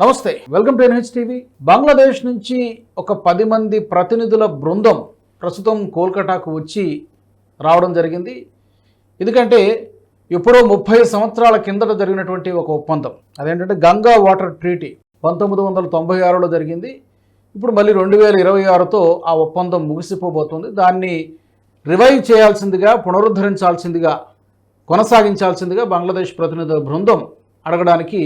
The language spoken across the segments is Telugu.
నమస్తే. Welcome to NH TV. Bangladesh నుంచి ఒక పది మంది ప్రతినిధుల బృందం ప్రస్తుతం కోల్కతాకు వచ్చి రావడం జరిగింది. ఎందుకంటే ఎప్పుడో ముప్పై సంవత్సరాల కిందట జరిగినటువంటి ఒక ఒప్పందం. అదేంటంటే గంగా వాటర్ ట్రీటీ పంతొమ్మిది వందల తొంభై ఆరులో జరిగింది. ఇప్పుడు మళ్ళీ రెండు వేల ఇరవై ఆరుతో ఆ ఒప్పందం ముగిసిపోబోతుంది. దాన్ని రివైవ్ చేయాల్సిందిగా పునరుద్ధరించాల్సిందిగా కొనసాగించాల్సిందిగా బంగ్లాదేశ్ ప్రతినిధుల బృందం అడగడానికి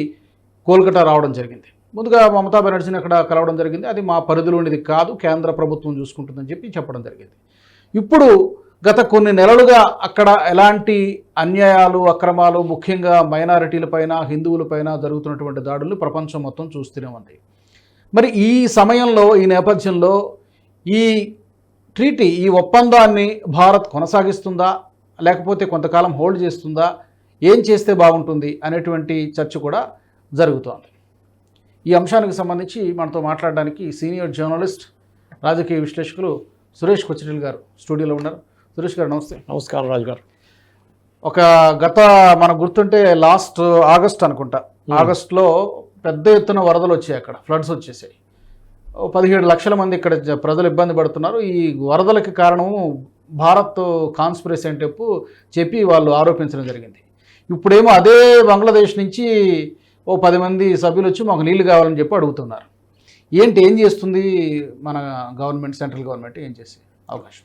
కోల్కతా రావడం జరిగింది. ముందుగా మమతా బెనర్జీని అక్కడ కలవడం జరిగింది. అది మా పరిధిలోనిది కాదు కేంద్ర ప్రభుత్వం చూసుకుంటుందని చెప్పి చెప్పడం జరిగింది. ఇప్పుడు గత కొన్ని నెలలుగా అక్కడ ఎలాంటి అన్యాయాలు అక్రమాలు ముఖ్యంగా మైనారిటీలపైన హిందువులపైన జరుగుతున్నటువంటి దాడులు ప్రపంచం మొత్తం చూస్తూనే ఉంది. మరి ఈ సమయంలో ఈ నేపథ్యంలో ఈ ట్రీటీ ఈ ఒప్పందాన్ని భారత్ కొనసాగిస్తుందా? లేకపోతే కొంతకాలం హోల్డ్ చేస్తుందా? ఏం చేస్తే బాగుంటుంది? అనేటువంటి చర్చ కూడా జరుగుతోంది. ఈ అంశానికి సంబంధించి మనతో మాట్లాడడానికి సీనియర్ జర్నలిస్ట్ రాజకీయ విశ్లేషకులు సురేష్ కొచ్చిటిల్ గారు స్టూడియోలో ఉన్నారు. సురేష్ గారు నమస్తే. నమస్కారం రాజు గారు. ఒక గత మనకు గుర్తుంటే లాస్ట్ ఆగస్ట్ అనుకుంటా. ఆగస్ట్లో పెద్ద ఎత్తున వరదలు వచ్చాయి అక్కడ ఫ్లడ్స్ వచ్చేసాయి. పదిహేడు లక్షల మంది ఇక్కడ ప్రజలు ఇబ్బంది పడుతున్నారు. ఈ వరదలకి కారణము భారత్ కాన్స్పిరసీ అని చెప్పు చెప్పి వాళ్ళు ఆరోపించడం జరిగింది. ఇప్పుడేమో అదే బంగ్లాదేశ్ నుంచి ఓ పది మంది సభ్యులు వచ్చి మాకు నీళ్ళు కావాలని చెప్పి అడుగుతున్నారు. ఏంటి ఏం చేస్తుంది మన గవర్నమెంట్ సెంట్రల్ గవర్నమెంట్? ఏం చేసే అవకాశం?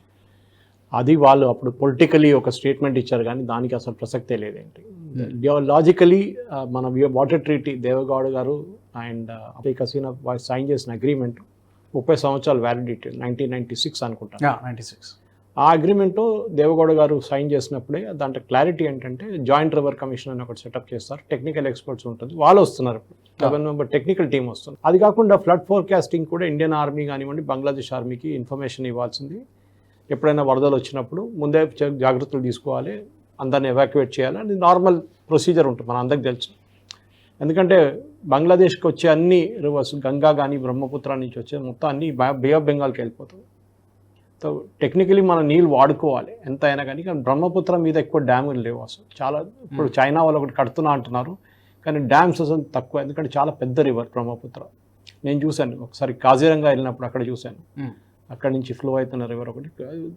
అది వాళ్ళు అప్పుడు పొలిటికలీ ఒక స్టేట్మెంట్ ఇచ్చారు కానీ దానికి అసలు ప్రసక్తే లేదేంటి? లాజికలీ మన వాటర్ ట్రీటీ దేవగౌడ గారు అండ్ షేక్ హసీనా సైన్ చేసిన అగ్రిమెంట్ ముప్పై సంవత్సరాలు వ్యాలిడిటీ నైన్టీన్ నైన్టీ సిక్స్ అనుకుంటాను నైంటీ సిక్స్ ఆ అగ్రిమెంట్ దేవగౌడ గారు సైన్ చేసినప్పుడే దాంట్లో క్లారిటీ ఏంటంటే జాయింట్ రివర్ కమిషన్ అని ఒకటి సెటప్ చేస్తారు. టెక్నికల్ ఎక్స్పర్ట్స్ ఉంటుంది. వాళ్ళు వస్తున్నారు. లెవెన్ మెంబర్ టెక్నికల్ టీం వస్తుంది. అది కాకుండా ఫ్లడ్ ఫోర్కాస్టింగ్ కూడా ఇండియన్ ఆర్మీ కానివ్వండి బంగ్లాదేశ్ ఆర్మీకి ఇన్ఫర్మేషన్ ఇవ్వాల్సింది. ఎప్పుడైనా వరదలు వచ్చినప్పుడు ముందే జాగ్రత్తలు తీసుకోవాలి. అందరిని ఎవాక్యువేట్ చేయాలి. అది నార్మల్ ప్రొసీజర్ ఉంటుంది. మన అందరికి తెలుసు. ఎందుకంటే బంగ్లాదేశ్కి వచ్చే అన్ని రివర్స్ గంగా కానీ బ్రహ్మపుత్ర నుంచి వచ్చే మొత్తం అన్ని బే ఆఫ్ బెంగాల్కి వెళ్ళిపోతుంది సో టెక్నికలీ మనం నీళ్ళు వాడుకోవాలి. ఎంత అయినా కానీ కానీ బ్రహ్మపుత్ర మీద ఎక్కువ డ్యాములు లేవు అసలు. చాలా ఇప్పుడు చైనా వాళ్ళు ఒకటి కడుతున్నా అంటున్నారు. కానీ డ్యామ్స్ అసలు తక్కువ. ఎందుకంటే చాలా పెద్ద రివర్ బ్రహ్మపుత్ర. నేను చూశాను. ఒకసారి కాజీరంగా వెళ్ళినప్పుడు అక్కడ చూశాను. అక్కడి నుంచి ఫ్లో అవుతున్న రివర్ ఒకటి.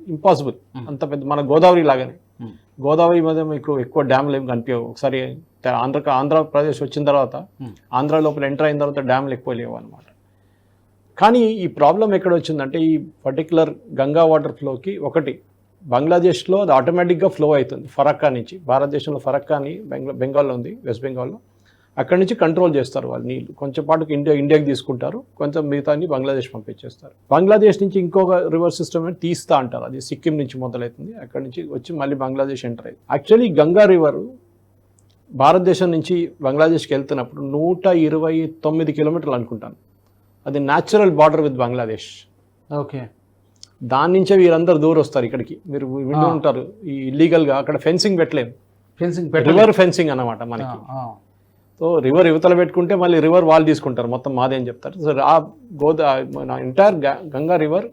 ఇంపాసిబుల్. అంత పెద్ద మన గోదావరి లాగానే. గోదావరి మీద మీకు ఎక్కువ డ్యామ్లు ఏమి కనిపించవు. ఒకసారి ఆంధ్ర ఆంధ్రప్రదేశ్ వచ్చిన తర్వాత. ఆంధ్ర లోపల ఎంటర్ అయిన తర్వాత డ్యామ్లు ఎక్కువ లేవు అనమాట కానీ ఈ ప్రాబ్లం ఎక్కడ వచ్చిందంటే ఈ పర్టికులర్ గంగా వాటర్ ఫ్లోకి ఒకటి బంగ్లాదేశ్లో అది ఆటోమేటిక్గా ఫ్లో అవుతుంది. ఫరక్కా నుంచి భారతదేశంలో ఫరక్కా అని బెంగా బెంగాల్లో ఉంది వెస్ట్ బెంగాల్లో. అక్కడి నుంచి కంట్రోల్ చేస్తారు వాళ్ళు నీళ్ళు. కొంచెం పాటుకు ఇండియా ఇండియాకి తీసుకుంటారు. కొంచెం మిగతాన్ని బంగ్లాదేశ్ పంపించేస్తారు. బంగ్లాదేశ్ నుంచి ఇంకొక రివర్ సిస్టమ్ తీస్తా అంటారు. అది సిక్కిం నుంచి మొదలవుతుంది. అక్కడి నుంచి వచ్చి మళ్ళీ బంగ్లాదేశ్ ఎంటర్ అయింది యాక్చువల్లీ గంగా రివర్ భారతదేశం నుంచి బంగ్లాదేశ్కి వెళ్తున్నప్పుడు నూట ఇరవై తొమ్మిది కిలోమీటర్లు అనుకుంటాను. అది natural border with Bangladesh okay. దాని నుంచే వీరందరూ దూరం వస్తారు ఇక్కడికి. మీరు వింటూ. ఉంటారు. ఈ ఇల్లీగల్గా అక్కడ ఫెన్సింగ్ పెట్టలేము ఫెన్సింగ్ రివర్ ఫెన్సింగ్ అన్నమాట మనకి. సో రివర్ యువతల పెట్టుకుంటే మళ్ళీ రివర్ వాళ్ళు తీసుకుంటారు. మొత్తం మాదే అని చెప్తారు. సో ఆ గోదా మన ఎంటైర్ గంగా రివర్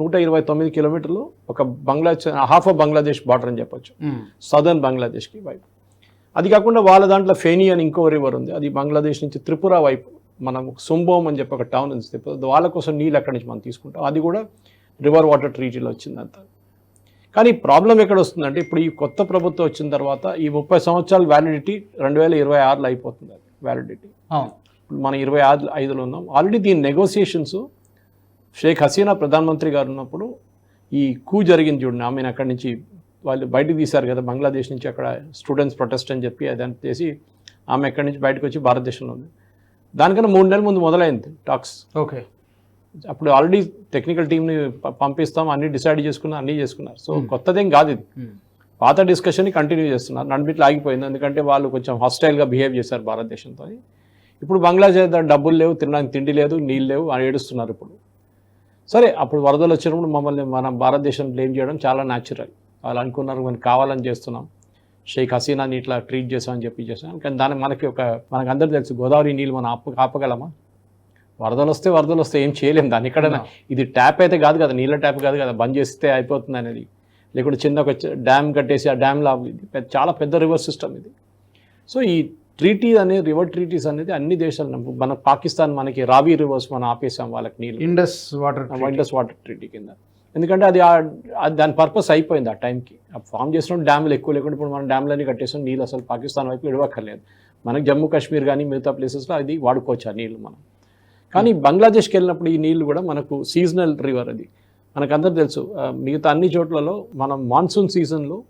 నూట ఇరవై తొమ్మిది కిలోమీటర్లు ఒక Bangladesh half of Bangladesh border అని చెప్పొచ్చు. సదర్న్ బంగ్లాదేశ్కి వైపు. అది కాకుండా వాళ్ళ దాంట్లో ఫేనీ అని ఇంకో రివర్ ఉంది. అది బంగ్లాదేశ్ నుంచి త్రిపుర వైపు. మనం సుంబోమ్ అని చెప్పి ఒక టౌన్ ఉంది వాళ్ళ కోసం నీళ్ళు అక్కడి నుంచి మనం తీసుకుంటాం. అది కూడా రివర్ వాటర్ ట్రీటీలో వచ్చిందంత కానీ ప్రాబ్లం ఎక్కడ వస్తుందంటే ఇప్పుడు ఈ కొత్త ప్రభుత్వం వచ్చిన తర్వాత ఈ ముప్పై సంవత్సరాల వ్యాలిడిటీ రెండు వేల ఇరవై ఆరులో అయిపోతుంది అది వ్యాలిడిటీ మనం ఇరవై ఆరు ఐదులో ఉన్నాం. ఆల్రెడీ దీని నెగోసియేషన్స్ షేక్ హసీనా ప్రధానమంత్రి గారు ఉన్నప్పుడు ఈ కూ జరిగింది చూడండి. ఆమెను అక్కడి నుంచి వాళ్ళు బయటకు తీశారు కదా బంగ్లాదేశ్ నుంచి అక్కడ స్టూడెంట్స్ ప్రొటెస్ట్ అని చెప్పి అదంతా చేసి ఆమె ఎక్కడి నుంచి బయటకు వచ్చి భారతదేశంలో ఉంది. దానికన్నా మూడు నెలల ముందు మొదలైంది టాక్స్. ఓకే. అప్పుడు ఆల్రెడీ టెక్నికల్ టీంని పంపిస్తాం అన్ని డిసైడ్ చేసుకున్నారు అన్నీ చేసుకున్నారు. So Hmm. కొత్తదేం కాదు ఇది. పాత డిస్కషన్ని కంటిన్యూ చేస్తున్నారు. నడిపిట్లు ఆగిపోయింది ఎందుకంటే వాళ్ళు కొంచెం హాస్టైల్గా బిహేవ్ చేశారు భారతదేశంతో. ఇప్పుడు బంగ్లాదేశ్ డబ్బులు లేవు తినడానికి తిండి లేదు నీళ్ళు లేవు అని ఏడుస్తున్నారు ఇప్పుడు. సరే అప్పుడు వరదలు వచ్చినప్పుడు మమ్మల్ని మన భారతదేశం బ్లేమ్ చేయడం చాలా న్యాచురల్ వాళ్ళు అనుకున్నారు మనం కావాలని చేస్తున్నాం. షేక్ హసీనాని ఇట్లా ట్రీట్ చేసామని చెప్పి చేసాం కానీ దానికి మనకి ఒక మనకు అందరూ తెలుసు గోదావరి నీళ్ళు మనం ఆప ఆపగలమా? వరదలు వస్తే వరదలు వస్తే ఏం చేయలేం దాన్ని. ఎక్కడైనా ఇది ట్యాప్ అయితే కాదు కదా నీళ్ళ ట్యాప్ కాదు కదా బంద్ చేస్తే అయిపోతుంది అనేది. లేకుంటే చిన్న ఒక డ్యామ్ కట్టేసి ఆ డ్యామ్లో చాలా పెద్ద రివర్ సిస్టమ్ ఇది. సో ఈ ట్రీటీ అనేది రివర్ ట్రీటీస్ అనేది అన్ని దేశాలు మన పాకిస్తాన్ మనకి రావి రివర్స్ మనం ఆపేసాం వాళ్ళకి నీళ్ళు. ఇండస్ వాటర్ వైల్డస్ వాటర్ ట్రీటీ కింద. ఎందుకంటే అది ఆ- ఆ దాని పర్పస్ అయిపోయింది ఆ టైంకి. ఫామ్ చేసినప్పుడు డ్యామ్లు ఎక్కువ లేకుండా ఇప్పుడు మనం డ్యామ్లన్నీ కట్టేసాం నీళ్ళు అసలు పాకిస్తాన్ వైపు ఇడవక్కర్లేదు. మనకి జమ్మూ కాశ్మీర్ కానీ మిగతా ప్లేసెస్లో అది వాడుకోవచ్చు ఆ నీళ్ళు మనం. కానీ బంగ్లాదేశ్కి వెళ్ళినప్పుడు ఈ నీళ్ళు కూడా మనకు సీజనల్ రివర్ అది. మనకందరూ తెలుసు ఆ, మిగతా అన్ని చోట్లలో మనం మాన్సూన్ సీజన్లో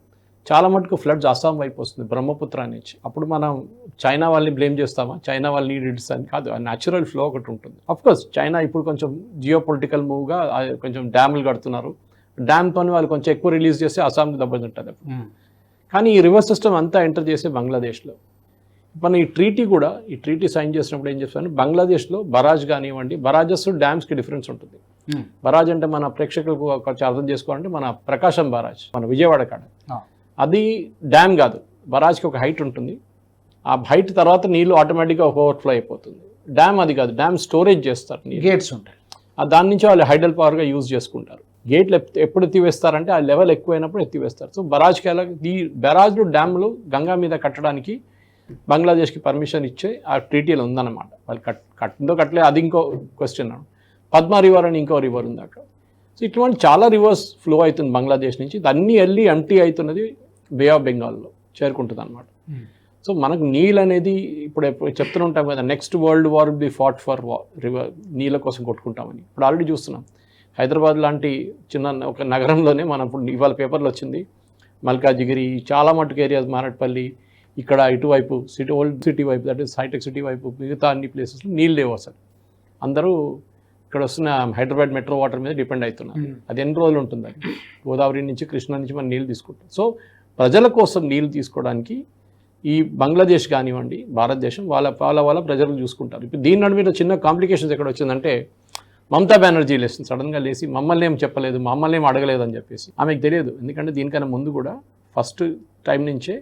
చాలా మటుకు ఫ్లడ్స్ అస్సాం వైపు వస్తుంది బ్రహ్మపుత్ర నుంచి అప్పుడు మనం చైనా వాళ్ళని బ్లేమ్ చేస్తామా? చైనా వాళ్ళని నీడ్స్ అని కాదు ఆ న్యాచురల్ ఫ్లో ఒకటి ఉంటుంది. అఫ్ కోర్స్ చైనా ఇప్పుడు కొంచెం జియో పొలిటికల్ మూవ్గా కొంచెం డ్యాములు కడుతున్నారు. డ్యామ్తో వాళ్ళు కొంచెం ఎక్కువ రిలీజ్ చేస్తే అస్సాంకి దెబ్బతింటుంది అప్పుడు. కానీ ఈ రివర్ సిస్టమ్ అంతా ఎంటర్ చేసే బంగ్లాదేశ్లో మన ఈ ట్రీటీ కూడా ఈ ట్రీటీ సైన్ చేసినప్పుడు ఏం చేస్తాను బంగ్లాదేశ్లో బరాజ్ కానివ్వండి బరాజెస్ డ్యామ్స్కి డిఫరెన్స్ ఉంటుంది. బరాజ్ అంటే మన ప్రేక్షకులకు కొంచెం అర్థం చేసుకోవాలంటే మన ప్రకాశం బరాజ్ మన విజయవాడ కాడ. అది డ్యామ్ కాదు. బరాజ్కి ఒక హైట్ ఉంటుంది. ఆ హైట్ తర్వాత నీళ్ళు ఆటోమేటిక్గా ఓవర్ఫ్లో అయిపోతుంది. డ్యామ్ అది కాదు డ్యామ్ స్టోరేజ్ చేస్తారు గేట్స్ ఉంటాయి. ఆ దాని నుంచి వాళ్ళు హైడల్ పవర్గా యూజ్ చేసుకుంటారు. గేట్లు ఎప్- ఎప్పుడు ఎత్తివేస్తారంటే ఆ లెవెల్ ఎక్కువైనప్పుడు ఎత్తివేస్తారు. సో బరాజ్కి ఎలా ఈ బరాజ్లు డ్యామ్లు గంగా మీద కట్టడానికి బంగ్లాదేశ్కి పర్మిషన్ ఇచ్చే ఆ ట్రీటీలో ఉందన్నమాట. వాళ్ళు కట్ కట్టిందో కట్టలే అది ఇంకో క్వశ్చన్. పద్మా రివర్ అని ఇంకో రివర్ ఉంది అక్కడ. సో ఇటువంటి చాలా రివర్స్ ఫ్లో అవుతుంది బంగ్లాదేశ్ నుంచి. ఇది అన్నీ వెళ్ళి ఎంటీ అవుతున్నది బే ఆఫ్ బెంగాల్లో చేరుకుంటుంది అనమాట సో మనకు నీళ్ళు అనేది ఇప్పుడు చెప్తూనే ఉంటాం కదా next world war be fought for river నీళ్ళ కోసం కొట్టుకుంటామని. ఇప్పుడు ఆల్రెడీ చూస్తున్నాం. హైదరాబాద్ లాంటి చిన్న ఒక నగరంలోనే మనం ఇప్పుడు ఇవాళ పేపర్లో వచ్చింది. మల్కాజిగిరి చాలా మటుకు ఏరియాస్ మారట్పల్లి ఇక్కడ ఇటువైపు సిటీ ఓల్డ్ సిటీ వైపు దట్ ఈస్ హైటెక్ సిటీ వైపు మిగతా అన్ని ప్లేసెస్లో నీళ్ళు లేవు అసలు. అందరూ ఇక్కడ వస్తున్న హైదరాబాద్ మెట్రో వాటర్ మీద డిపెండ్ అవుతున్నారు. అది ఎన్ని రోజులు ఉంటుంది గోదావరి నుంచి కృష్ణా నుంచి మనం నీళ్ళు తీసుకుంటాం. సో ప్రజల కోసం నీళ్ళు తీసుకోవడానికి ఈ బంగ్లాదేశ్ కానివ్వండి భారతదేశం వాళ్ళ వాళ్ళ వాళ్ళ ప్రజలు చూసుకుంటారు. ఇప్పుడు దీని నడుమ చిన్న కాంప్లికేషన్స్ ఎక్కడ వచ్చిందంటే మమతా బెనర్జీ లేస్తుంది సడన్గా లేచి మమ్మల్ని ఏం చెప్పలేదు మమ్మల్ని ఏం అడగలేదు అని చెప్పేసి. ఆమెకు తెలియదు. ఎందుకంటే దీనికన్నా ముందు కూడా ఫస్ట్ టైం నుంచే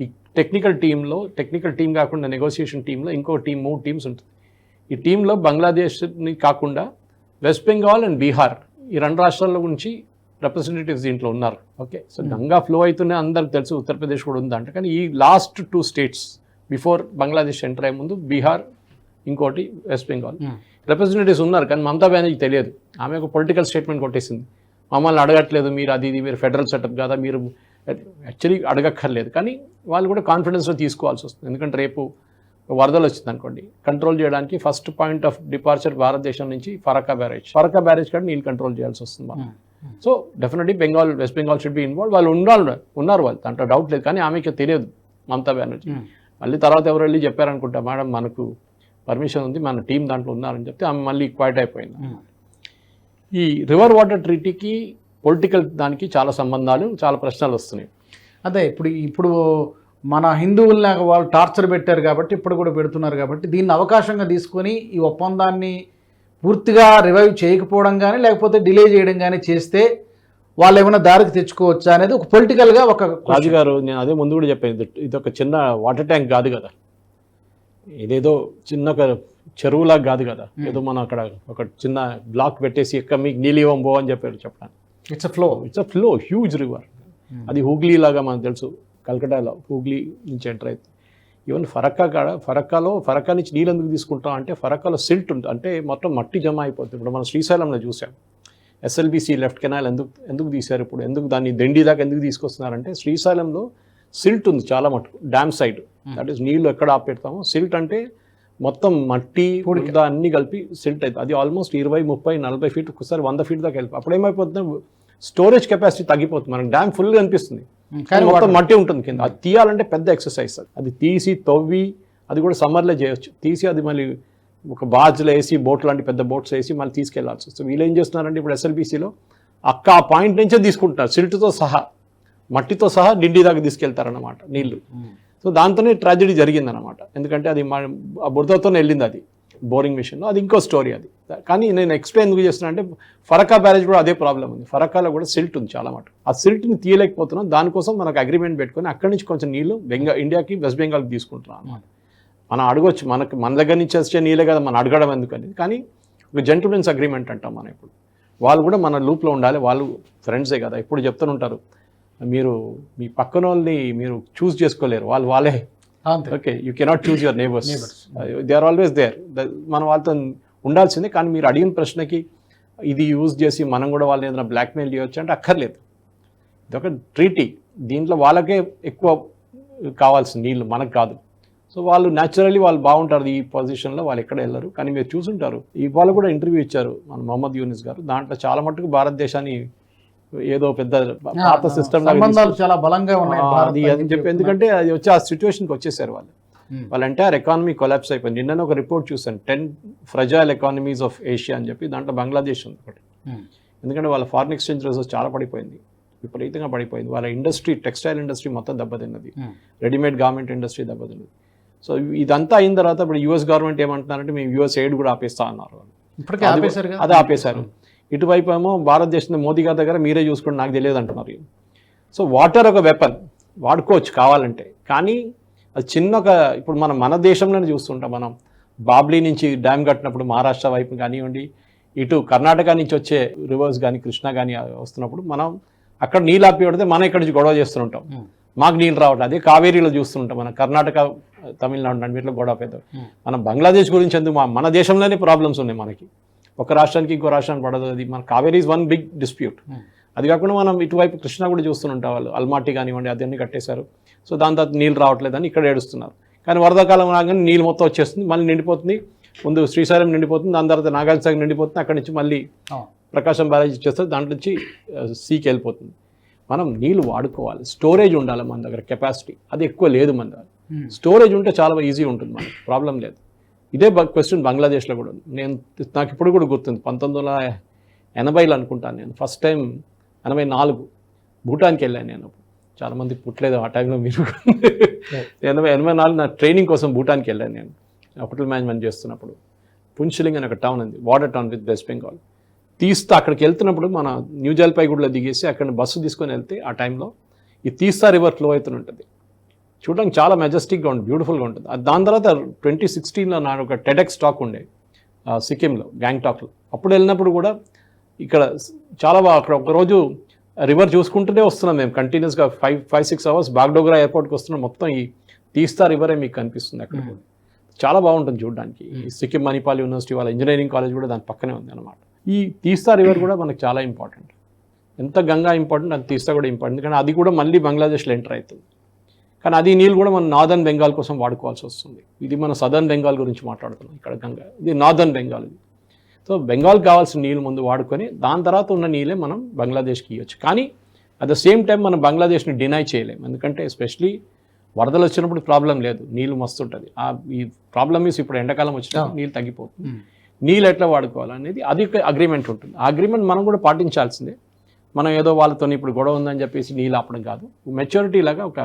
ఈ టెక్నికల్ టీంలో టెక్నికల్ టీం కాకుండా నెగోసియేషన్ టీంలో ఇంకో టీం మూడు టీమ్స్ ఉంటుంది. ఈ టీంలో బంగ్లాదేశ్ని కాకుండా వెస్ట్ బెంగాల్ అండ్ బీహార్ ఈ రెండు రాష్ట్రాల గురించి రిప్రజెంటేటివ్స్ దీంట్లో ఉన్నారు. ఓకే సో గంగా ఫ్లో అవుతూనే అందరికి తెలుసు ఉత్తరప్రదేశ్ కూడా ఉందంట కానీ ఈ last two states before Bangladesh enter అయ్యే ముందు బీహార్ ఇంకోటి వెస్ట్ బెంగాల్ రిప్రజెంటేటివ్స్ ఉన్నారు కానీ మమతా బెనర్జీకి తెలియదు. ఆమె ఒక పొలిటికల్ స్టేట్మెంట్ కొట్టేసింది. మమ్మల్ని అడగట్లేదు మీరు అది ఇది మీరు ఫెడరల్ సెటప్ కదా మీరు యాక్చువల్లీ అడగక్కర్లేదు. కానీ వాళ్ళు కూడా కాన్ఫిడెన్స్లో తీసుకోవాల్సి వస్తుంది. ఎందుకంటే రేపు వరదలు వచ్చింది అనుకోండి కంట్రోల్ చేయడానికి ఫస్ట్ పాయింట్ ఆఫ్ డిపార్చర్ భారతదేశం నుంచి ఫరక్కా బ్యారేజ్ ఫరక్కా బ్యారేజ్ కూడా నీళ్ళు కంట్రోల్ చేయాల్సి వస్తుంది. మనం so definitely Bengal west Bengal should be involve వాళ్ళు ఉండాలి ఉన్నారు వాళ్ళు. దాంట్లో డౌట్ లేదు. కానీ ఆమెకి తెలియదు మమతా బెనర్జీ. మళ్ళీ తర్వాత ఎవరు వెళ్ళి చెప్పారనుకుంటా మేడం మనకు పర్మిషన్ ఉంది మన టీం దాంట్లో ఉన్నారని చెప్తే ఆమె మళ్ళీ క్వైట్ అయిపోయింది. ఈ రివర్ వాటర్ ట్రీటీకి పొలిటికల్ దానికి చాలా సంబంధాలు చాలా ప్రశ్నలు వస్తున్నాయి. అదే ఇప్పుడు ఇప్పుడు మన హిందువుల్ని వాళ్ళు టార్చర్ పెట్టారు కాబట్టి ఇప్పుడు కూడా పెడుతున్నారు కాబట్టి దీన్ని అవకాశంగా తీసుకొని ఈ ఒప్పందాన్ని పూర్తిగా రివైవ్ చేయకపోవడం కానీ లేకపోతే డిలే చేయడం కానీ చేస్తే వాళ్ళు ఏమైనా దారికి తెచ్చుకోవచ్చా అనేది ఒక పొలిటికల్గా ఒక రాజు గారు నేను అదే ముందు కూడా చెప్పాను ఇది- ఒక చిన్న వాటర్ ట్యాంక్ కాదు కదా. ఇదేదో చిన్న ఒక చెరువులాగా కాదు కదా. ఏదో మనం అక్కడ ఒక చిన్న బ్లాక్ పెట్టేసి ఎక్క మీకు నీళ్ళు ఇవ్వం బో అని చెప్పారు చెప్పడానికి. It's flow it's a flow huge river అది హూగ్లీ లాగా మనకు తెలుసు. కల్కటాలో హూగ్లీ నుంచి ఎంటర్ అవుతుంది ఈవెన్ ఫరక్కా కాడ ఫరక్కాలో ఫరక్కా నుంచి నీళ్ళు ఎందుకు తీసుకుంటాం అంటే ఫరక్కాలో సిల్ట్ ఉంటుంది అంటే మొత్తం మట్టి జమ అయిపోతుంది. ఇప్పుడు మనం శ్రీశైలంలో చూసాం. ఎస్ఎల్బిసి లెఫ్ట్ కెనాల్ ఎందుకు ఎందుకు తీశారు ఇప్పుడు? ఎందుకు దాన్ని దండి దాకా ఎందుకు తీసుకొస్తున్నారంటే శ్రీశైలంలో సిల్ట్ ఉంది చాలా మటుకు డ్యామ్ సైడ్ దట్ ఈస్ నీళ్ళు ఎక్కడ ఆపెడతామో సిల్ట్ అంటే మొత్తం మట్టి బురద అన్ని కలిపి సిల్ట్ అవుతుంది అది ఆల్మోస్ట్ ఇరవై ముప్పై నలభై ఫీట్ ఒకసారి వంద ఫీట్ దాకా వెళ్ళిపోయి అప్పుడు ఏమైపోతుంది స్టోరేజ్ కెపాసిటీ తగ్గిపోతుంది మనకి డ్యామ్ ఫుల్గా అనిపిస్తుంది కానీ మొత్తం మట్టి ఉంటుంది కింద. అది తీయాలంటే పెద్ద ఎక్సర్సైజ్ అది. అది తీసి తవ్వి అది కూడా సమ్మర్లో చేయొచ్చు. తీసి అది మళ్ళీ ఒక బాజ్లో వేసి బోట్ లాంటి పెద్ద బోట్స్ వేసి మళ్ళీ తీసుకెళ్ళాల్సి వస్తుంది. వీళ్ళు ఏం చేస్తున్నారంటే ఇప్పుడు ఎస్ఎల్బీసీలో అక్క ఆ పాయింట్ నుంచే తీసుకుంటున్నారు. సిల్ట్తో సహా మట్టితో సహా డిండి దాకా తీసుకెళ్తారన్నమాట నీళ్ళు. సో దాంతోనే ట్రాజడీ జరిగిందనమాట ఎందుకంటే అది మా ఆ బురదతోనే వెళ్ళింది అది. బోరింగ్ మిషన్లో అది ఇంకో స్టోరీ అది. కానీ నేను ఎక్స్ప్లెయిన్ ఎందుకు చేస్తున్నా అంటే ఫరకా బ్యారేజ్ కూడా అదే ప్రాబ్లం ఉంది. ఫరకాలో కూడా సిల్ట్ ఉంది చాలా మాట ఆ సిల్ట్ని తీయలేకపోతున్నాం. దానికోసం మనకు అగ్రిమెంట్ పెట్టుకొని అక్కడి నుంచి కొంచెం నీళ్ళు బెంగా ఇండియాకి వెస్ట్ బెంగాల్కి తీసుకుంటున్నాం అనమాట మనం అడగొచ్చు. మనకు మన దగ్గర నుంచి వచ్చే నీళ్ళే కదా మనం అడగడం ఎందుకని కానీ ఒక జెంటిల్మెన్స్ అగ్రిమెంట్ అంటాం మనం ఇప్పుడు. వాళ్ళు కూడా మన లూప్లో ఉండాలి. వాళ్ళు ఫ్రెండ్సే కదా. ఇప్పుడు చెప్తూనే ఉంటారు. మీరు మీ పక్కన వాళ్ళని మీరు చూస్ చేసుకోలేరు. వాళ్ళు వాళ్ళే. Okay you cannot choose your neighbours. They are always there మన వాళ్ళతో ఉండాల్సిందే కానీ మీరు అడిగిన ప్రశ్నకి ఇది యూజ్ చేసి మనం కూడా వాళ్ళని ఏదైనా బ్లాక్మెయిల్ చేయొచ్చు అంటే అక్కర్లేదు. ఇది ఒక ట్రీటీ దీంట్లో వాళ్ళకే ఎక్కువ కావాల్సిన నీళ్ళు మనకు కాదు. సో వాళ్ళు న్యాచురల్లీ వాళ్ళు బాగుంటారు ఈ పొజిషన్లో వాళ్ళు ఎక్కడ వెళ్ళరు. కానీ మీరు చూసుంటారు. ఇవాళ కూడా ఇంటర్వ్యూ ఇచ్చారు మన మొహమ్మద్ యూనిస్ గారు. దాంట్లో చాలా మటుకు భారతదేశాన్ని ఏదో పెద్ద పాత సిస్టమ్ సంబంధాలు చాలా బలంగా ఉన్నాయి అని చెప్పి ఎందుకంటే అది వచ్చి ఆ సిచ్యువేషన్కి వచ్చేసారు వాళ్ళు. వాళ్ళ ఎంటైర్ ఎకానమీ కొలాప్స్ అయిపోయింది. నిన్న ఒక రిపోర్ట్ చూసాను ten fragile economies of Asia అని చెప్పి. దాంట్లో బంగ్లాదేశ్ ఉంది ఒకటి. ఉమ్. ఎందుకంటే వాళ్ళ ఫారిన్ ఎక్స్చేంజ్ రిజర్వ్స్ చాలా పడిపోయింది. విపరీతంగా పడిపోయింది. వాళ్ళ ఇండస్ట్రీ టెక్స్టైల్ ఇండస్ట్రీ మొత్తం దెబ్బతిన్నది. రెడీమేడ్ గార్మెంట్ ఇండస్ట్రీ దెబ్బతిన్నది. సో ఇదంతా అయిన తర్వాత ఇప్పుడు యూఎస్ గవర్నమెంట్ ఏమంటున్నారంటే మేము యూఎస్ ఎయిడ్ కూడా ఆపేస్తా అన్నారు అది- ఆపేశారు అది ఆపేశారు. ఇటువైపు ఏమో భారతదేశం మోదీ గారి దగ్గర మీరే చూసుకోండి నాకు తెలియదు అంటున్నారు. సో వాటర్ ఒక వెపన్ వాడుకోవచ్చు కావాలంటే. కానీ అది చిన్న ఒక ఇప్పుడు మనం మన దేశంలోనే చూస్తుంటాం మనం. బాబ్లీ నుంచి డ్యామ్ కట్టినప్పుడు మహారాష్ట్ర వైపు కానివ్వండి ఇటు కర్ణాటక నుంచి వచ్చే రివర్స్ కానీ కృష్ణ కానీ వస్తున్నప్పుడు మనం అక్కడ నీళ్ళు ఆపి పెడితే మనం ఇక్కడ నుంచి గొడవ చేస్తుంటాం. ఉమ్. మాకు నీళ్ళు రావట్లేదు అదే కావేరీలో చూస్తుంటాం మన. కర్ణాటక తమిళనాడు నడిమిట్లో గొడవ పెద్దాం. ఉమ్. మనం బంగ్లాదేశ్ గురించి ఎందుకు మా- మన దేశంలోనే ప్రాబ్లమ్స్ ఉన్నాయి మనకి. ఒక రాష్ట్రానికి ఇంకో రాష్ట్రానికి పడదు. అది మన Kaveri is one big dispute. అది కాకుండా మనం ఇటువైపు కృష్ణ కూడా చూస్తుంటాం వాళ్ళు. అల్మాటి కానివ్వండి అదన్నీ కట్టేశారు. సో దాని తర్వాత నీళ్ళు రావట్లేదని ఇక్కడ ఏడుస్తున్నారు. కానీ వరదకాలం రాగానే నీళ్ళు మొత్తం వచ్చేస్తుంది మళ్ళీ నిండిపోతుంది. ముందు శ్రీశైలం నిండిపోతుంది దాని తర్వాత నాగార్జున సాగర్ నిండిపోతుంది అక్కడి నుంచి మళ్ళీ. ప్రకాశం బ్యారేజ్ ఇచ్చేస్తారు దాంట్లో నుంచి సీకి వెళ్ళిపోతుంది. మనం నీళ్ళు వాడుకోవాలి. స్టోరేజ్ ఉండాలి మన దగ్గర కెపాసిటీ. అది ఎక్కువ లేదు మన దగ్గర. ఉమ్. స్టోరేజ్ ఉంటే చాలా ఈజీ ఉంటుంది మనకి. ప్రాబ్లం లేదు. ఇదే క్వశ్చన్ బంగ్లాదేశ్లో కూడా ఉంది. నేను నాకు ఇప్పుడు కూడా గుర్తుంది. పంతొమ్మిది వందల ఎనభైలో అనుకుంటాను నేను. ఫస్ట్ టైం ఎనభై నాలుగు భూటాన్కి వెళ్ళాను నేను చాలామంది పుట్టలేదు ఆ టైంలో మీరు ఎనభై ఎనభై నాలుగు నా ట్రైనింగ్ కోసం భూటాన్కి వెళ్ళాను నేను. హోటల్ మేనేజ్మెంట్ చేస్తున్నప్పుడు. పుంచిలింగ్ అని ఒక టౌన్ ఉంది. Water town with west Bengal Teesta అక్కడికి వెళ్తున్నప్పుడు మన న్యూ జల్పైగూడలో దిగేసి అక్కడ బస్సు తీసుకొని వెళ్తే ఆ టైంలో ఈ తీస్తా రివర్ ఫ్లో అవుతూనే ఉంటుంది. చూడడానికి చాలా మెజెస్టిక్గా ఉంటుంది బ్యూటిఫుల్గా ఉంటుంది. అది దాని తర్వాత ట్వంటీ సిక్స్టీన్లో నాకు ఒక టెడెక్ స్టాక్ ఉండే సిక్కింలో గ్యాంగ్టాక్లో అప్పుడు వెళ్ళినప్పుడు కూడా ఇక్కడ చాలా బాగా అక్కడ ఒకరోజు రివర్ చూసుకుంటూనే వస్తున్నాం మేము కంటిన్యూస్గా five five six hours Bagdogra ఎయిర్పోర్ట్కి వస్తున్నాం మొత్తం ఈ తీస్తా రివరే మీకు కనిపిస్తుంది అక్కడ కూడా. చాలా బాగుంటుంది చూడడానికి. ఈ సిక్కిం మణిపాల్ యూనివర్సిటీ వాళ్ళ ఇంజనీరింగ్ కాలేజ్ కూడా దాని పక్కనే ఉంది అనమాట ఈ తీస్తా రివర్ కూడా మనకు చాలా ఇంపార్టెంట్ ఎంత గంగా ఇంపార్టెంట్ అది తీస్తా కూడా ఇంపార్టెంట్ కానీ అది కూడా మళ్ళీ బంగ్లాదేశ్లో ఎంటర్ అవుతుంది. కానీ అది నీళ్ళు కూడా మనం నార్దర్న్ బెంగాల్ కోసం వాడుకోవాల్సి వస్తుంది. ఇది మన సదర్న్ బెంగాల్ గురించి మాట్లాడుతున్నాం ఇక్కడ గంగా. ఇది నార్దర్న్ బెంగాల్ ఇది. సో బెంగాల్కి కావాల్సిన నీళ్ళు ముందు వాడుకొని దాని తర్వాత ఉన్న నీళ్ళే మనం బంగ్లాదేశ్కి ఇవ్వచ్చు కానీ అట్ ద సేమ్ టైం మనం బంగ్లాదేశ్ని డినై చేయలేం. ఎందుకంటే ఎస్పెషలీ వరదలు వచ్చినప్పుడు ప్రాబ్లం లేదు. నీళ్ళు మస్తు ఉంటుంది. ఆ ఈ ప్రాబ్లమ్ ఈస్ ఇప్పుడు ఎండాకాలం వచ్చినప్పుడు నీళ్ళు తగ్గిపోతుంది. నీళ్ళు ఎట్లా వాడుకోవాలనేది అది ఒక అగ్రిమెంట్ ఉంటుంది. ఆ అగ్రిమెంట్ మనం కూడా పాటించాల్సిందే. మనం ఏదో వాళ్ళతో ఇప్పుడు గొడవ ఉందని చెప్పేసి నీళ్ళు ఆపడం కాదు. మెచ్యూరిటీ లాగా ఒక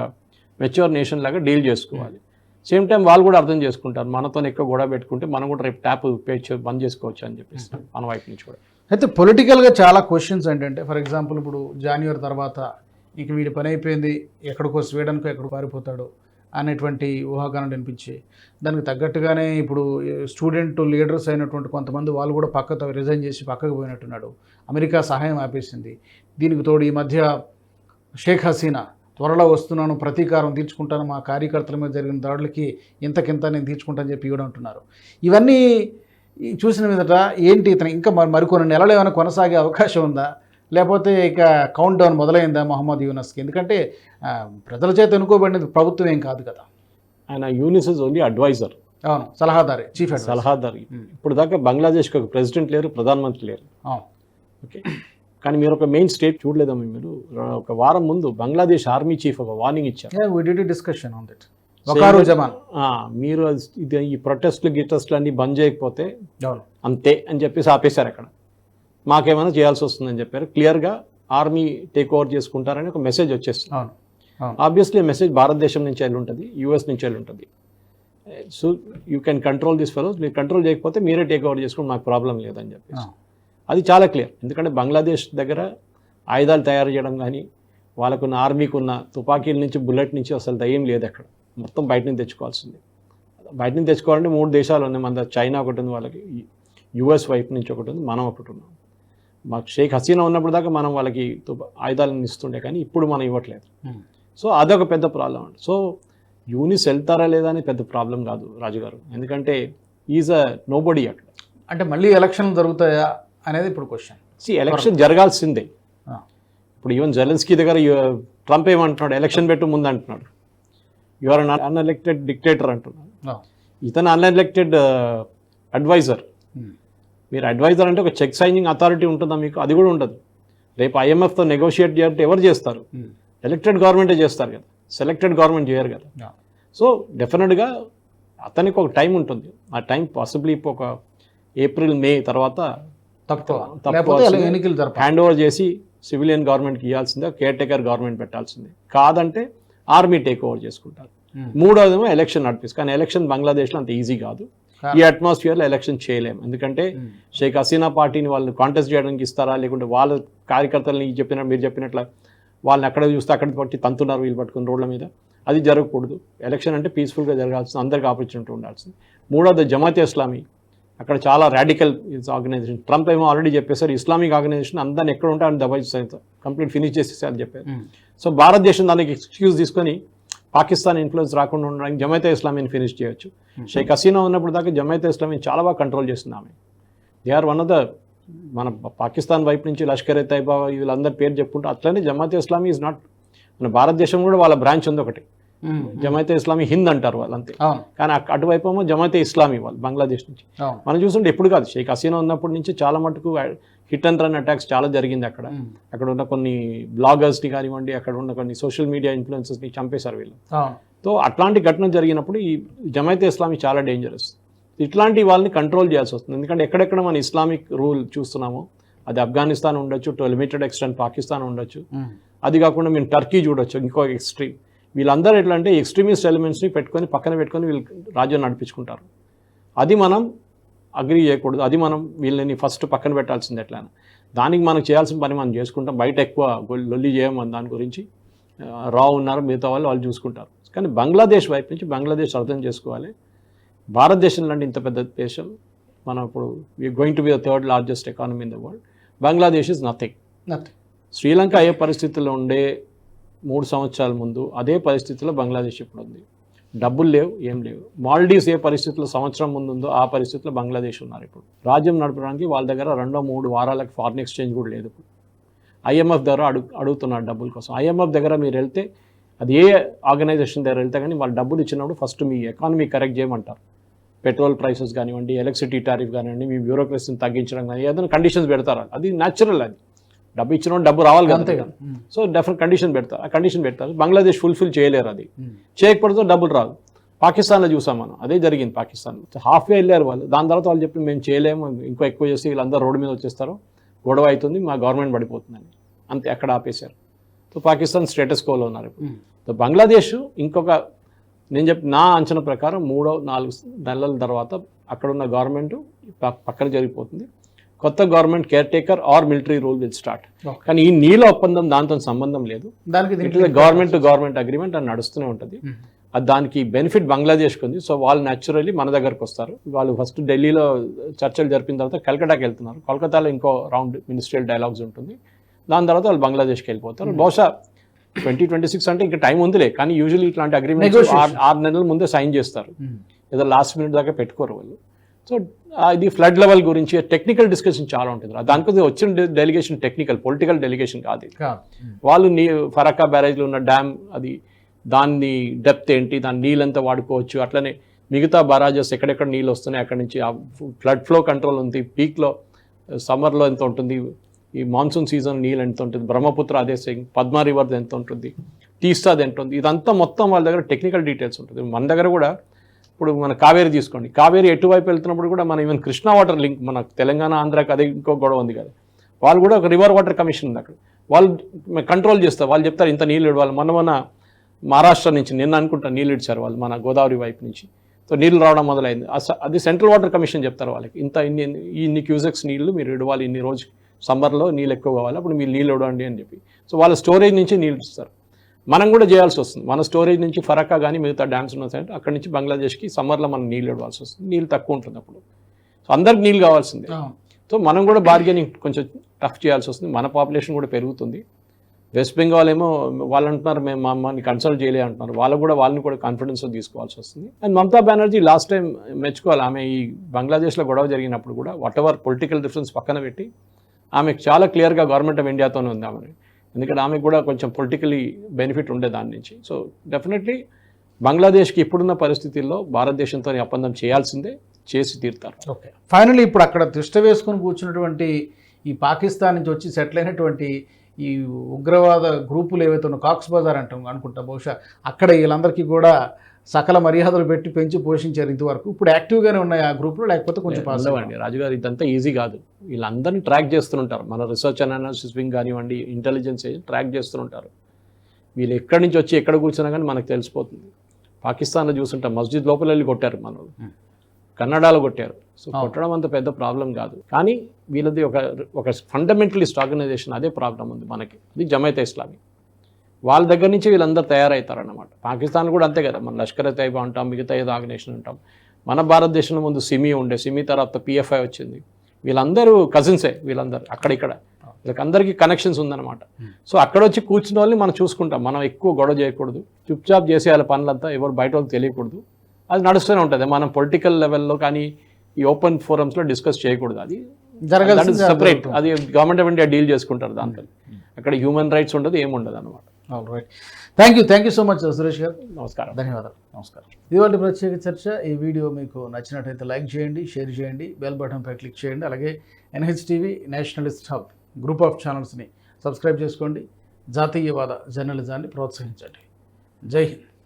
మెచ్యూర్ నేషన్ లాగా డీల్ చేసుకోవాలి. సేమ్ టైం వాళ్ళు కూడా అర్థం చేసుకుంటారు మనతో ఎక్కువ గొడవ పెట్టుకుంటే మనం కూడా రేపు ట్యాప్ పే బంద్ చేసుకోవచ్చు అని చెప్పేసి మన వైపు నుంచి కూడా. అయితే పొలిటికల్గా చాలా క్వశ్చన్స్ ఏంటంటే ఫర్ ఎగ్జాంపుల్ ఇప్పుడు జాన్యువరి తర్వాత ఇక వీడి పని అయిపోయింది ఎక్కడికో స్వీడన్కో ఎక్కడికో పారిపోతాడు అనేటువంటి ఊహాగానం అనిపించి దానికి తగ్గట్టుగానే ఇప్పుడు స్టూడెంట్ లీడర్స్ అయినటువంటి కొంతమంది వాళ్ళు కూడా పక్కతో రిజైన్ చేసి పక్కకు పోయినట్టున్నాడు. అమెరికా సహాయం ఆపేసింది. దీనికి తోడు ఈ మధ్య షేక్ హసీనా త్వరలో వస్తున్నాను ప్రతీకారం తీర్చుకుంటాను మా కార్యకర్తల మీద జరిగిన దాడులకి ఇంతకింత నేను తీర్చుకుంటానని చెప్పి ఇవ్వడం అంటున్నారు. ఇవన్నీ చూసిన మీదట ఏంటి ఇతను ఇంకా మరి మరికొన్ని నెలలు ఏమైనా కొనసాగే అవకాశం ఉందా? లేకపోతే ఇక కౌంట్ డౌన్ మొదలైందా మొహమ్మద్ యూనస్కి? ఎందుకంటే ప్రజల చేత ఎన్నుకోబడినది ప్రభుత్వం ఏం కాదు కదా. ఆయన యూనిస్ ఇస్ ఓన్లీ అడ్వైజర్. అవును సలహాదారే చీఫ్ సలహాదారు. ఇప్పుడు దాకా బంగ్లాదేశ్కి ఒక ప్రెసిడెంట్ లేరు ప్రధానమంత్రి లేరు. ఓకే. కానీ మీరు ఒక మెయిన్ స్టేట్ చూడలేదమ్మా మీరు. ఒక వారం ముందు బంగ్లాదేశ్ ఆర్మీ చీఫ్ ఒక వార్నింగ్ ఇచ్చారు. Discussion on that Waker Zaman ఆ, మీరు ఇది ఈ ప్రొటెస్ట్లు గిటెస్ట్లు అన్ని బంద్ చేయకపోతే అంతే అని చెప్పేసి ఆపేశారు అక్కడ. మాకేమైనా చేయాల్సి వస్తుందని చెప్పారు. క్లియర్గా ఆర్మీ టేక్ ఓవర్ చేసుకుంటారని ఒక మెసేజ్ వచ్చేస్తుంది. ఆబ్వియస్లీ మెసేజ్ భారతదేశం నుంచి వెళ్ళి ఉంటుంది యూఎస్ నుంచి వెళ్ళి ఉంటుంది so you can control this fellows మీరు కంట్రోల్ చేయకపోతే మీరే టేక్ ఓవర్ చేసుకుని మాకు ప్రాబ్లం లేదని చెప్పేసి. అది చాలా క్లియర్ ఎందుకంటే బంగ్లాదేశ్ దగ్గర ఆయుధాలు తయారు చేయడం కానీ వాళ్ళకున్న ఆర్మీకి ఉన్న తుపాకీల నుంచి బుల్లెట్ నుంచి అసలు దయ్యం లేదు అక్కడ మొత్తం బయట నుంచి తెచ్చుకోవాల్సింది. బయట నుంచి తెచ్చుకోవాలంటే మూడు దేశాలు ఉన్నాయి. మన చైనా ఒకటి ఉంది వాళ్ళకి యుఎస్ వైపు నుంచి ఒకటి ఉంది మనం ఒకటి ఉన్నాం. మాకు షేక్ హసీనా ఉన్నప్పుడు దాకా మనం వాళ్ళకి ఆయుధాలను ఇస్తుండే కానీ ఇప్పుడు మనం ఇవ్వట్లేదు. Hmm. సో అదొక పెద్ద ప్రాబ్లం అండి. సో యూనిస్ వెళ్తారా లేదా అని పెద్ద ప్రాబ్లం కాదు రాజు గారు ఎందుకంటే ఈజ్ అ నోబడి అక్కడ. అంటే మళ్ళీ ఎలక్షన్లు జరుగుతాయా? అనేది ఇప్పుడు క్వశ్చన్ సి ఎలక్షన్ జరగాల్సిందే. ఇప్పుడు ఈవెన్ జెలెన్స్కీ దగ్గర ట్రంప్ ఏమంటున్నాడు? ఎలక్షన్ పెట్టు ముందు అంటున్నాడు. You are un unelected dictator అంటున్నాడు. ఇతను అన్ఎలెక్టెడ్ అడ్వైజర్ మీరు అడ్వైజర్ అంటే ఒక చెక్ సైనింగ్ అథారిటీ ఉంటుందా మీకు? అది కూడా ఉండదు. రేపు ఐఎంఎఫ్తో నెగోషియేట్ చేయాలంటే ఎవరు చేస్తారు? ఎలక్టెడ్ గవర్నమెంటే చేస్తారు కదా. సెలెక్టెడ్ గవర్నమెంట్ చేయరు కదా. సో డెఫినెట్గా అతనికి ఒక టైం ఉంటుంది. ఆ టైం పాసిబ్లీ ఒక ఏప్రిల్ మే తర్వాత తక్కువ. ఎన్నికలు హ్యాండ్ ఓవర్ చేసి సివిలియన్ గవర్నమెంట్కి ఇవ్వాల్సిందే కేర్ టేకర్ గవర్నమెంట్ పెట్టాల్సిందే. కాదంటే ఆర్మీ టేక్ ఓవర్ చేసుకుంటారు. మూడోదేమో ఎలక్షన్ నడిపిస్తారు. కానీ ఎలక్షన్ బంగ్లాదేశ్లో అంత ఈజీ కాదు. ఈ అట్మాస్ఫియర్లో ఎలక్షన్ చేయలేము ఎందుకంటే షేక్ హసీనా పార్టీని వాళ్ళు కాంటెస్ట్ చేయడానికి ఇస్తారా? లేకుంటే వాళ్ళ కార్యకర్తలని చెప్పిన మీరు చెప్పినట్ల వాళ్ళని అక్కడ చూస్తే అక్కడ పట్టి తంతున్నారు వీళ్ళు పట్టుకుని రోడ్ల మీద. అది జరగకూడదు. ఎలక్షన్ అంటే పీస్ఫుల్గా జరగాల్సింది. అందరికి ఆపర్చునిటీ ఉండాల్సింది. మూడోది జమాతే ఇస్లామీ. అక్కడ చాలా రాడికల్ ఆర్గనైజేషన్ ట్రంప్ ఏమో ఆల్రెడీ చెప్పేశారు ఇస్లామిక్ ఆర్గనైజేషన్ అందరిని ఎక్కడ ఉంటే అని దబాయిస్తారు కంప్లీట్ ఫినిష్ చేసేసారు చెప్పారు. సో భారతదేశం దానికి ఎక్స్క్యూజ్ తీసుకొని పాకిస్తాన్ ఇన్ఫ్లుయెన్స్ రాకుండా ఉండడానికి జమైతే ఇస్లామీని ఫినిష్ చేయొచ్చు. షేక్ హసీనా ఉన్నప్పుడు దాకా జమైతే ఇస్లామీని చాలా బాగా కంట్రోల్ చేస్తుంది ఆమె. They are one of the మన పాకిస్తాన్ వైపు నుంచి లష్కర్ ఎ తైబా వీళ్ళందరి పేరు చెప్పుకుంటూ అట్లనే జమాతే ఇస్లామీ ఇస్ నాట్ మన భారతదేశం కూడా వాళ్ళ బ్రాంచ్ ఉంది ఒకటి. జమైతే ఇస్లామీ హింద్ అంటారు వాళ్ళు అంతే కానీ అటువైపు ఏమో జమాతే ఇస్లామీ వాళ్ళు బంగ్లాదేశ్ నుంచి. మనం చూస్తుంటే ఎప్పుడు కాదు. షేక్ హసీనా ఉన్నప్పటి నుంచి చాలా మటుకు హిట్ అండ్ రన్ అటాక్స్ చాలా జరిగింది అక్కడ. అక్కడ ఉన్న కొన్ని బ్లాగర్స్ని కానివ్వండి అక్కడ ఉన్న కొన్ని సోషల్ మీడియా ఇన్ఫ్లుయెన్సెస్ని చంపేశారు వీళ్ళు. సో అట్లాంటి ఘటన జరిగినప్పుడు ఈ జమైతే ఇస్లామీ చాలా డేంజరస్ ఇట్లాంటి వాళ్ళని కంట్రోల్ చేయాల్సి వస్తుంది. ఎందుకంటే ఎక్కడెక్కడ మన ఇస్లామిక్ రూల్ చూస్తున్నామో అది ఆఫ్ఘనిస్తాన్ ఉండొచ్చు టు లిమిటెడ్ ఎక్స్టెంట్ పాకిస్తాన్ ఉండొచ్చు. అది కాకుండా మేము టర్కీ చూడొచ్చు ఇంకో ఎక్స్ట్రీమ్ వీళ్ళందరూ ఎట్లా అంటే ఎక్స్ట్రీమిస్ట్ ఎలిమెంట్స్ని పెట్టుకొని పక్కన పెట్టుకొని వీళ్ళు రాజ్యం నడిపించుకుంటారు. అది మనం అగ్రి చేయకూడదు. అది మనం వీళ్ళని ఫస్ట్ పక్కన పెట్టాల్సింది ఎట్లా దానికి మనం చేయాల్సిన పని మనం చేసుకుంటాం. బయట ఎక్కువ లొల్లి చేయం మన దాని గురించి రా ఉన్నారు మిగతా వాళ్ళు వాళ్ళు చూసుకుంటారు. కానీ బంగ్లాదేశ్ వైపు నుంచి బంగ్లాదేశ్ అర్థం చేసుకోవాలి. భారతదేశం లాంటి ఇంత పెద్ద దేశం మనం ఇప్పుడు going to be the third largest economy in the world Bangladesh is nothing nothing Sri Lanka ఏ పరిస్థితుల్లో ఉండే మూడు సంవత్సరాల ముందు అదే పరిస్థితిలో బంగ్లాదేశ్ ఇప్పుడు ఉంది. డబ్బులు లేవు ఏం లేవు. మాల్డీవ్స్ ఏ పరిస్థితిలో సంవత్సరం ముందు ఉందో ఆ పరిస్థితిలో బంగ్లాదేశ్ ఉన్నారు ఇప్పుడు. రాజ్యం నడపడానికి వాళ్ళ దగ్గర రెండో మూడు వారాలకు ఫారిన్ ఎక్స్చేంజ్ కూడా లేదు ఇప్పుడు. ఐఎంఎఫ్ ద్వారా అడుగు అడుగుతున్నారు డబ్బుల కోసం. ఐఎంఎఫ్ దగ్గర మీరు వెళ్తే అది ఏ ఆర్గనైజేషన్ దగ్గర వెళ్తే కానీ వాళ్ళు డబ్బులు ఇచ్చినప్పుడు ఫస్ట్ మీ ఎకానమీ కరెక్ట్ చేయమంటారు. పెట్రోల్ ప్రైసెస్ కానివ్వండి ఎలక్ట్రిసిటీ టారిఫ్ కానివ్వండి మీ బ్యూరోక్రసీని తగ్గించడం కానీ ఏదైనా కండిషన్స్ పెడతారు? అది న్యాచురల్ అది. డబ్బు ఇచ్చిన డబ్బు రావాలి కదా. అంతే కదా. సో డెఫినెట్ కండిషన్ పెడతారు ఆ కండిషన్ పెడతారు. బంగ్లాదేశ్ ఫుల్ఫిల్ చేయలేరు అది. చేయకపోతే డబ్బులు రాదు పాకిస్తాన్లో చూసాం మనం అదే జరిగింది పాకిస్తాన్. హాఫ్ వే వెళ్ళారు వాళ్ళు. దాని తర్వాత వాళ్ళు చెప్పి మేము చేయలేము ఇంకో ఎక్కువ చేసి వీళ్ళందరూ రోడ్డు మీద వచ్చేస్తారు. గొడవ అవుతుంది మా గవర్నమెంట్ పడిపోతుందని. అంతే అక్కడ ఆపేశారు. సో పాకిస్తాన్ స్టేటస్ కోలో ఉన్నారు ఇప్పుడు. సో బంగ్లాదేశ్ ఇంకొక నేను చెప్పి నా అంచనా ప్రకారం మూడో నాలుగు నెలల తర్వాత అక్కడ ఉన్న గవర్నమెంట్ పక్కన జరిగిపోతుంది. కొత్త government caretaker or military rule will start. కానీ ఈ నీళ్ళ ఒప్పందం దాంతో సంబంధం లేదు. దానికి గవర్నమెంట్ టు గవర్నమెంట్ అగ్రిమెంట్ అని నడుస్తూనే ఉంటుంది. అది దానికి బెనిఫిట్ బంగ్లాదేశ్కి ఉంది. సో వాళ్ళు న్యాచురల్లీ మన దగ్గరకు వస్తారు. వాళ్ళు ఫస్ట్ ఢిల్లీలో చర్చలు జరిపిన తర్వాత కలకటాకి వెళ్తున్నారు. కోల్కతాలో ఇంకో రౌండ్ మినిస్ట్రియల్ డైలాగ్స్ ఉంటుంది. దాని తర్వాత వాళ్ళు బంగ్లాదేశ్కి వెళ్ళిపోతారు. బహుశా ట్వంటీ ట్వంటీ సిక్స్ అంటే ఇంకా టైం ఉందిలే. కానీ యూజువల్లీ ఇట్లాంటి అగ్రిమెంట్. ఆరు నెలల ముందే సైన్ చేస్తారు. ఏదో లాస్ట్ మినిట్ దాకా పెట్టుకోరు వాళ్ళు. సో ఇది ఫ్లడ్ లెవెల్ గురించి టెక్నికల్ డిస్కషన్ చాలా ఉంటుంది. దానికోసం వచ్చిన డెలిగేషన్ టెక్నికల్ పొలిటికల్ డెలిగేషన్ కాదు. కాదు. వాళ్ళు నీ ఫరక్కా బ్యారేజ్లో ఉన్న డ్యామ్ అది దాన్ని డెప్త్ ఏంటి దాని నీళ్ళంతా వాడుకోవచ్చు అట్లనే మిగతా బరాజెస్ ఎక్కడెక్కడ నీళ్ళు వస్తున్నాయి అక్కడ నుంచి ఆ ఫ్లడ్ ఫ్లో కంట్రోల్ ఉంది పీక్లో సమ్మర్లో ఎంత ఉంటుంది ఈ మాన్సూన్ సీజన్ నీళ్ళు ఎంత ఉంటుంది బ్రహ్మపుత్ర అదే సేమ్ పద్మా రివర్ది ఎంత ఉంటుంది తీస్తాది ఎంత ఉంటుంది ఇదంతా మొత్తం వాళ్ళ దగ్గర టెక్నికల్ డీటెయిల్స్ ఉంటుంది. మన దగ్గర కూడా ఇప్పుడు మన కావేరి తీసుకోండి. కావేరి ఎటువైపు వెళ్తున్నప్పుడు కూడా మన ఈవెన్ కృష్ణా వాటర్ లింక్ మన తెలంగాణ ఆంధ్రాకి అదే ఇంకో గొడవ ఉంది కదా. వాళ్ళు కూడా ఒక రివర్ వాటర్ కమిషన్ ఉంది అక్కడ. వాళ్ళు కంట్రోల్ చేస్తారు. వాళ్ళు చెప్తారు ఇంత నీళ్ళు ఇవ్వాలి. మన మన మహారాష్ట్ర నుంచి నిన్న అనుకుంటా నీళ్ళు ఇచ్చారు వాళ్ళు మన గోదావరి వైపు నుంచి. సో నీళ్ళు రావడం మొదలైంది. అది సెంట్రల్ వాటర్ కమిషన్ చెప్తారు వాళ్ళకి. ఇంత ఇన్ని ఇన్ని క్యూజెక్స్ నీళ్ళు మీరు ఇవ్వాలి ఇన్ని రోజు సమ్మర్లో నీళ్ళు ఎక్కువ కావాలి అప్పుడు మీరు నీళ్ళు ఇవ్వండి అని చెప్పి. సో వాళ్ళ స్టోరేజ్ నుంచి నీళ్ళు ఇస్తారు. మనం కూడా చేయాల్సి వస్తుంది. మన స్టోరేజ్ నుంచి ఫరక్కా కానీ మిగతా డ్యామ్స్ ఉన్నాయి అక్కడ నుంచి బంగ్లాదేశ్కి సమ్మర్లో మనం నీళ్ళు ఇవ్వాల్సి వస్తుంది. నీళ్ళు తక్కువ ఉంటుంది అప్పుడు. సో అందరికి నీళ్ళు కావాల్సిందే. సో మనం కూడా బార్గెనింగ్ కొంచెం టఫ్ చేయాల్సి వస్తుంది. మన పాపులేషన్ కూడా పెరుగుతుంది. వెస్ట్ బెంగాల్ ఏమో వాళ్ళు అంటున్నారు మేము మమ్మల్ని కన్సల్ట్ చేయలే అంటున్నారు. వాళ్ళు కూడా వాళ్ళని కూడా కాన్ఫిడెన్స్ తీసుకోవాల్సి వస్తుంది. And Mamata Banerjee last time మెచ్చుకోవాలి. ఆమె ఈ బంగ్లాదేశ్లో గొడవ జరిగినప్పుడు కూడా వాట్ ఎవర్ పొలిటికల్ డిఫరెన్స్ పక్కన పెట్టి ఆమెకు చాలా క్లియర్గా గవర్నమెంట్ ఆఫ్ ఇండియాతోనే ఉంది ఆమె. ఎందుకంటే ఆమెకు కూడా కొంచెం పొలిటికలీ బెనిఫిట్ ఉండే దాని నుంచి. సో డెఫినెట్లీ బంగ్లాదేశ్కి ఇప్పుడున్న పరిస్థితుల్లో భారతదేశంతో ఒప్పందం చేయాల్సిందే చేసి తీరుతారు. ఓకే. ఫైనల్లీ ఇప్పుడు అక్కడ తిష్ట వేసుకొని కూర్చున్నటువంటి ఈ పాకిస్తాన్ నుంచి వచ్చి సెటిల్ అయినటువంటి ఈ ఉగ్రవాద గ్రూపులు ఏవైతే ఉన్నాయో కాక్స్ బజార్ అంటాం అనుకుంటా బహుశా అక్కడ వీళ్ళందరికీ కూడా సకల మర్యాదలు పెట్టి పెంచి పోషించారు ఇంతవరకు. ఇప్పుడు యాక్టివ్గానే ఉన్నాయి ఆ గ్రూపులో లేకపోతే కొంచెం పాస్ ఉండవండి. రాజుగారు ఇదంతా ఈజీ కాదు. వీళ్ళందరినీ ట్రాక్ చేస్తుంటారు. మన రీసెర్చ్ అండ్ అనాలిసిస్ వింగ్ కానివ్వండి ఇంటెలిజెన్స్ ట్రాక్ చేస్తుంటారు. వీళ్ళు ఎక్కడి నుంచి వచ్చి ఎక్కడ కూర్చున్నా కానీ మనకు తెలిసిపోతుంది. పాకిస్తాన్లో చూస్తుంటాం మస్జిద్ లోపల వెళ్ళి కొట్టారు మన వాళ్ళు. Hmm. కన్నడలో కొట్టారు. సో. కొట్టడం అంత పెద్ద ప్రాబ్లం కాదు. కానీ వీళ్ళది ఒక ఒక ఫండమెంటలిస్ట్ ఆర్గనైజేషన్ అదే ప్రాబ్లం ఉంది మనకి. ఇది జమైతే ఇస్లామీ. వాళ్ళ దగ్గర నుంచి వీళ్ళందరూ తయారవుతారన్నమాట పాకిస్తాన్ కూడా అంతే కదా మన లష్కర్ తైబా అంటాం మిగతా ఏదో ఆర్గనైజేషన్ ఉంటాం. మన భారతదేశంలో ముందు సిమి ఉండే సిమి తర్వాత పిఎఫ్ఐ వచ్చింది. వీళ్ళందరూ కజిన్సే వీళ్ళందరూ అక్కడిక్కడ. వీళ్ళకందరికీ కనెక్షన్స్ ఉందన్నమాట. సో అక్కడ వచ్చి కూర్చున్న వాళ్ళని మనం చూసుకుంటాం. మనం ఎక్కువ గొడవ చేయకూడదు. చుప్చాప్ చేసేయాలి పనులంతా ఎవరు బయట వాళ్ళకి తెలియకూడదు. అది నడుస్తూనే ఉంటుంది. మనం పొలిటికల్ లెవెల్లో కానీ ఈ ఓపెన్ ఫోరమ్స్లో డిస్కస్ చేయకూడదు. అది జరగాల్సింది సపరేట్ అది గవర్నమెంట్ ఆఫ్ ఇండియా డీల్ చేసుకుంటారు దాంతో అక్కడ హ్యూమన్ రైట్స్ ఉండదు ఏముండదు అనమాట right thank you thank you so much Suresh garu నమస్కారం. ధన్యవాదాలు. నమస్కారం. ఇవాళ ప్రత్యేక చర్చ. ఈ వీడియో మీకు నచ్చినట్టయితే లైక్ చేయండి షేర్ చేయండి బెల్ బటన్పై క్లిక్ చేయండి. అలాగే NH TV nationalist hub group of ఛానల్స్ని subscribe చేసుకోండి. జాతీయవాద జర్నలిజాన్ని ప్రోత్సహించండి. జై హింద్.